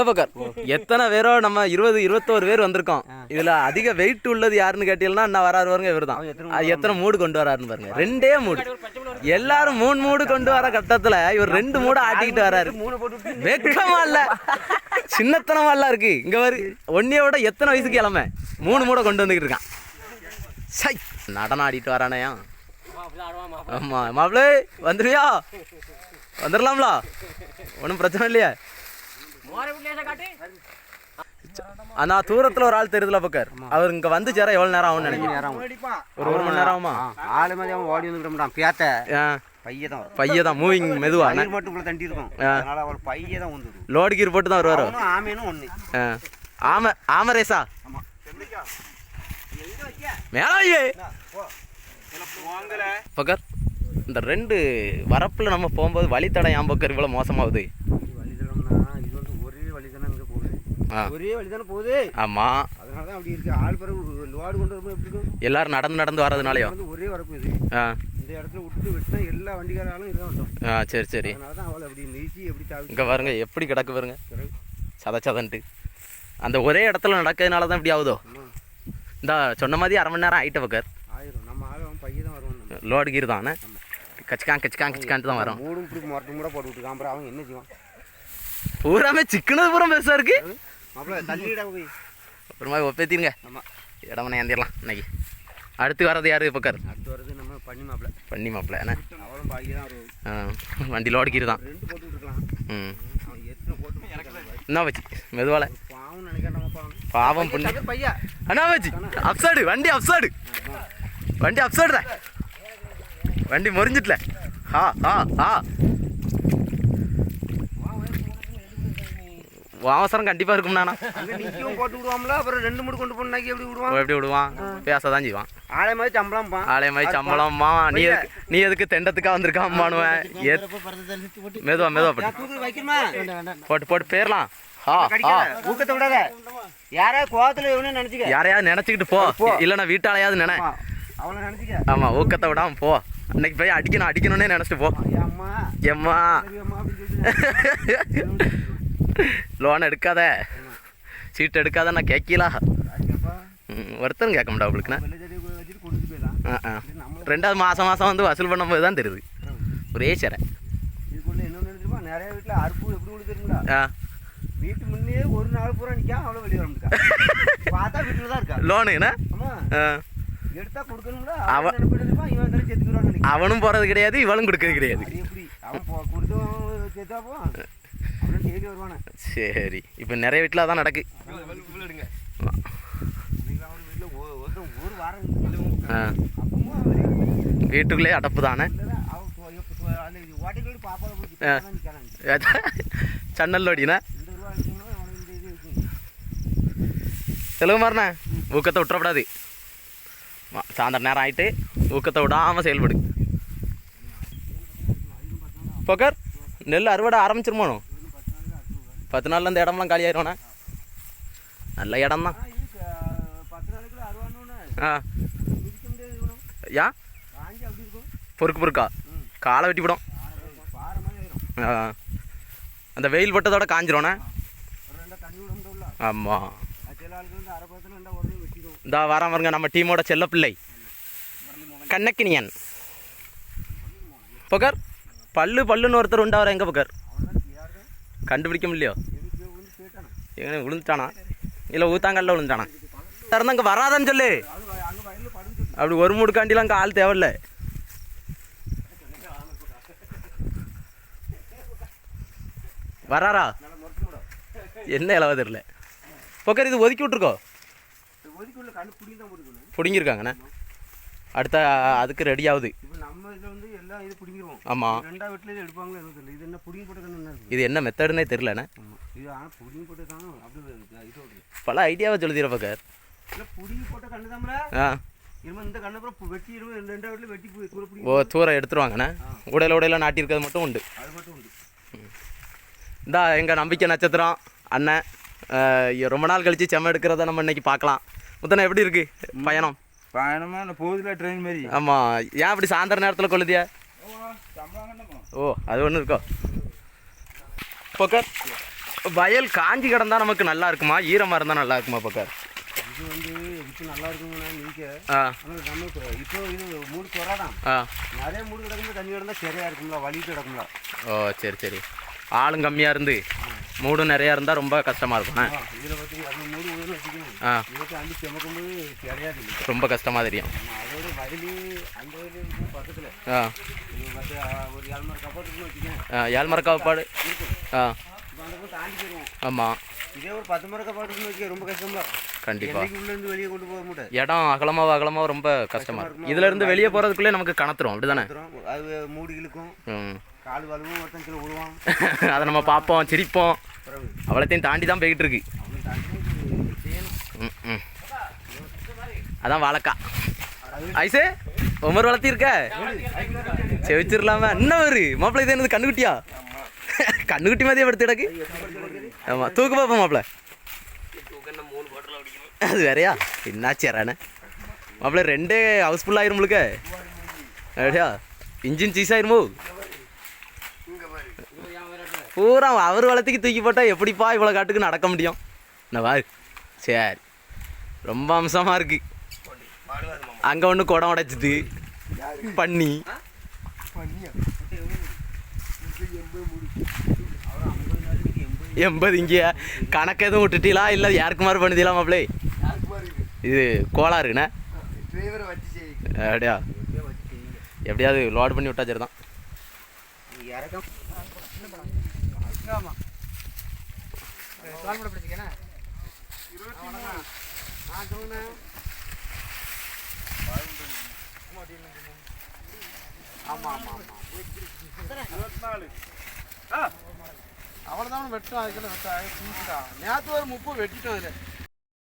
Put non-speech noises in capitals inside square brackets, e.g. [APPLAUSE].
ஏபக்கர் எத்தனை பேரோ நம்ம இருபது இருபத்தோரு பேர் வந்திருக்கோம். இதுல அதிக வெயிட் உள்ளது யாருன்னு கேட்டீங்கன்னா அண்ணா வராரு பாருங்க இவர் தான் எத்தனை மூடு கொண்டு வராருன்னு பாருங்க. ரெண்டே மூடு. எல்லாரும் மூணு மூடு கொண்டு வர கட்டத்துல இவர் ரெண்டு மூடு ஆட்டிக்கிட்டு வராரு. வெக்கமா இல்ல. சின்னத்தனமா இல்ல இருக்கு இங்க வரு ஒன்னைய விட எத்தனை வயசுக்கு கிளம்ப மூணு மூடை கொண்டு வந்துக்கிட்டு இருக்கான். சை நடனம் ஆடிட்டு வரானேயா ஆமா மாப்பிளே வந்துருவியா? வந்துடலாம்ல ஒன்றும் பிரச்சனை இல்லையா. அண்ணா தூரத்துல ஒரு ஆள் தெரியுதுல பக்கர். அவர் இங்க வந்து சேர எவ்வளவு நேரம் ஆகும்னு நினைக்கிறேன் ஒரு ஒரு மணி நேரம் ஆகுமா? ஆளு மாதிரி அவன் ஓடி வந்துக்கிட்டோம்டான் பேத்த. ஆ, பையன் தான் பைய தான் மூவிங் மெதுவா மட்டும் இவ்வளோ தண்டி இருக்கும் அதனால அவள் பையன் தான் வந்துடும் லோடு கீர் போட்டு தான் வருவாரோ ஆமேனும் ஆ. ஆம ஆம ரேசா. மேலாயே பக்கர் இந்த ரெண்டு வரப்புல நம்ம போகும்போது வழித்தடை ஏன் பக்கர் இவ்வளவு மோசமாகுது வழிதடம்னா இது வந்து ஒரே வழி தானே இங்கே போகுது ஆ. ஒரே வழி தானே போகுது. ஆமா. அதனால தான் அப்படி இருக்கு. ஆள் பிறகு லோடு கொண்டு வரும்போது எப்படி இருக்கும்? எல்லாரும் நடந்து நடந்து வர்றதுனாலயோ? இது வந்து ஒரே வரப்பு இது. ஆ. இந்த இடத்துல விட்டுட்டு வெட்டினா எல்லா வண்டிக்காராலும் இதான் வந்தோம். ஆ சரி சரி. அதனால தான் அவளை அப்படி மிதிச்சு எப்படி தாவி இங்க பாருங்க எப்படி கிடக்கு பாருங்க. சத சதன்ட்டு. அந்த ஒரே இடத்துல நடக்கிறதுனால தான் இப்படி ஆகுதோ? இந்த சொன்ன மாதிரி அரை மணி நேரம் ஆயிட்ட பக்கர். ஆயிரும். நம்ம ஆள் அவன் பையன் தான் வருவான் நம்ம. லோடு கீர் தானே கச்சிக்கான் கச்சிக்கான் கச்சிக்கான்ட்டு தான் வரும். மூடும் இப்படி முரட்டு மூட போட்டு விட்டுருக்கான். அப்புறம் அவன் என்ன செய்வான்? பூராமே சிக்கனது பூரா பெருசா இருக்கு. போய். அப்புறமா ஒப்பேத்திருங்க. ஆமாம் இடமனை ஏந்திரலாம் இன்னைக்கு. அடுத்து வர்றது யாரு பக்கர் அடுத்து வர்றது நம்ம பண்ணி மாப்பிள்ள. பண்ணி மாப்பிள்ள என்ன? ஆ, வண்டி லோடு கீர் தான் ம். என்ன வச்சு மெதுவால. பாவம். புண்ணு. பையா அண்ணா வச்சு அப்சைடு வண்டி அப்சைடு. வண்டி அப்சைடு வண்டி முறிஞ்சிட்டல. ஆ ஆ ஆ அவசரம் கண்டிப்பா இருக்கும் நானா. அங்கே நிற்கவும் போட்டு விடுவாம்ல அப்புறம் ரெண்டு மூணு கொண்டு போனாக்கி எப்படி விடுவான்? எப்படி விடுவான்? பேசதான் செய்வான். ஆளை மாதிரி சம்பளம்ப்பா. ஆலய மாதிரி சம்பளம்மா. நீ எதுக்கு நீ எதுக்கு தெண்டத்துக்கா வந்திருக்காமானுவேன் எத் மெதுவா மெதுவா போட்டு போட்டு போட்டு போயிடலாம் ஆ ஆ கடிக்காத. ஊக்கத்தை விடாத. யாராவது கோவத்தில் இவனே நினச்சிக்க. யாரையாவது நினைச்சுக்கிட்டு போ. இல்லைன்னா வீட்டாளையாவது நினை. நினச்சிக்க. ஆமா ஊக்கத்தை விடாம போ. அன்னைக்கு போய் அடிக்கணும் அடிக்கணும்னே நினைச்சிட்டு போ. அம்மா. எம்மா. சொல்லிட்டு. [LAUGHS] லோன் எடுக்காத. சீட் எடுக்காத நான் கேட்கலா ஒருத்தரும் கேட்க மாட்டா அவளுக்குண்ணா ஆ ரெண்டாவது மாதம் மாதம் வந்து வசூல் பண்ணும்போது தான் தெரியுது. ஒரே என்ன நினைச்சிருப்பா நிறைய வீட்டில் அறுப்பு எப்படி ஆ. வீட்டு முன்னே ஒரு நாள் பூரா நிற்காம அவ்வளோ வெளியே வந்துக்கா [LAUGHS] பார்த்தா வீட்டில் தான் இருக்கா? ஆமா. ஆ. எடுத்தா கொடுக்கணும்ல அவ- அவன் அவனும் போகிறது கிடையாது இவளும் கொடுக்கறது கிடையாது. அவன் போ கொடுத்தவன் சரி இப்போ நிறைய வீட்டில் அதான் நடக்கு. வீட்டுக்குள்ளேயே அடப்பு தானே? இது [LAUGHS] இருக்குங்க செலவு மாறினே? ஊக்கத்தை விட்டுறக்கூடாது வா, சாயந்தரம் நேரம் ஆயிட்டு ஊக்கத்தை விடாமல் செயல்படு. போக்கர் நெல் அறுவடை ஆரம்பிச்சிருமானோ? பத்து நாள்ல இந்த இடம்லாம் காலி ஆயிருவானே நல்ல இடம் தான் பத்து ஆ யா பொறுக்கு பொறுக்கா காலை வெட்டி விடும் ஆ அந்த வெயில் பட்டதோட காஞ்சிரோண்ணே ஆமாம் இந்த வரான் வருங்க நம்ம டீமோட செல்ல பிள்ளை கண்ணக்கினியன் புகர் பல்லு பல்லுன்னு ஒருத்தர் உண்டா வர எங்க புகர் கண்டுபிடிக்க முடியலையோ எங்க விழுந்துட்டானா? இல்லை ஊத்தாங்கல்ல விழுந்துட்டானா? திறந்து அங்கே வராதான்னு சொல்லு. அப்படி ஒரு மூடுக்காண்டிலாம் அங்கே ஆள் தேவையில்ல. வராரா? என்ன இலவ தெரியல. பக்கர் இது ஒதுக்கி விட்ருக்கோ பிடுங்கிருக்காங்கண்ணே அடுத்த அதுக்கு ரெடி ஆகுது. நம்ம இதில் வந்து எல்லாம் இது பிடிங்கிருவோம். ஆமாம் ரெண்டா வீட்டில் எடுப்பாங்களோ எனக்கு தெரியல. இது என்ன புடிங்கி போட்ட கண்ணு என்ன இருக்கு? இது என்ன மெத்தடுன்னே தெரிலண்ணே ஆமாம் இது ஆனால் புடிங்கி போட்டு தான் அப்படி இது பல ஐடியாவை சொல்லுதீர பக்கர் இல்லை புடிங்கி போட்ட கண்ணு ஆ. இனிமேல் இந்த கண்ணை அப்புறம் வெட்டி ரெண்டு வீட்டில் வெட்டி ஓ தூரம் எடுத்துருவாங்கண்ணே உடையில உடையில நாட்டியிருக்கிறது மட்டும் உண்டு. அது மட்டும் உண்டு. இந்தா எங்கள் நம்பிக்கை நட்சத்திரம் அண்ணன் ரொம்ப நாள் கழிச்சு செம்ம எடுக்கிறத நம்ம இன்னைக்கு பார்க்கலாம். முத்தனை எப்படி இருக்கு? பயணம்? பயணமா? இந்த போகுதுல ட்ரெயின் மாதிரி ஆமாம் ஏன் அப்படி சாயந்தர நேரத்தில் கொள்ளுதியா ஓ அது ஒன்று இருக்கோ. போக்கர் வயல் காஞ்சி கிடந்தா நமக்கு நல்லா இருக்குமா? ஈரமா இருந்தா நல்லா இருக்குமா பக்கம் இது வந்து இப்போ நல்லா ஆ. ஆனால் நம்ம இப்போ இது மூடு குறாதான் நிறைய மூடு கிடக்கும்போது தண்ணி கிடந்தா சரியா இருக்கும்ல வலிட்டு கிடக்கும்ல. ஓ சரி சரி. ஆளும் கம்மியாக இருந்து. மூடும் நிறையா இருந்தால் ரொம்ப கஷ்டமாக மூடு ஆ. இல்லை ரொம்ப கஷ்டமாக தெரியும். இருக்கும் ஆ ஏழ்மரை காப்பாடு. இருக்கும் ஆ. ஆமாம் இதே ஒரு பத்து மர கப்பாட்டுக்குன்னு வச்சுக்க ரொம்ப கண்டிப்பாக என்னைக்கு உள்ளேருந்து வெளியே கொண்டு போக முடியாது இடம் அகலமாக அகலமாக ரொம்ப கஷ்டமாக இருக்கும் இதுல இருந்து வெளியே போகிறதுக்குள்ளே நமக்கு கணத்துரும் அப்படி தானே அது மூடி இழுக்கும் ம். கால் வலுவும் ஒருத்தன் கீழே விழுவான். [LAUGHS] அதை நம்ம பார்ப்போம் சிரிப்போம். அவ்வளோத்தையும் தாண்டி தான் போய்கிட்டு இருக்கு. அதான் வாழைக்கா ஐசே உமர் வளர்த்திருக்க? செவிச்சிடலாமா இன்னும் ஒரு மாப்பிள்ளை இது என்னது கண்ணுக்குட்டியா? [LAUGHS] கண்ணுக்குட்டி மாதிரியே படுத்து கிடக்கு. ஆமா தூக்கு பார்ப்போம் மாப்பிள்ள. அது வேறையா? என்னாச்சு யாரானே மாப்பிள்ள ரெண்டே ஹவுஸ்ஃபுல் ஆயிரும் அப்படியா இன்ஜின் சீஸ் ஆயிருமோ? பூரா அவர் வளர்த்துக்கு தூக்கி போட்டால் எப்படிப்பா இவ்வளோ காட்டுக்கு நடக்க முடியும்? என்ன பாரு. சரி. ரொம்ப அம்சமாக இருக்கு. அங்கே ஒன்று குடம் உடைச்சிது. பண்ணி எண்பது இங்கே. கணக்கு எதுவும் விட்டுட்டீங்களா? இல்லை யாருக்கு மாதிரி பண்ணுதீங்களா மாப்பிளே இது கோளாறுண்ணே அப்படியா? எப்படியாவது லோட் பண்ணி விட்டா சரி தான் இறக்கம் அவ்வளோதான் வெட்டும் அதுக்கெல்லாம் வெட்டா நேற்று ஒரு முப்பது வெட்டிட்டோம் அதில்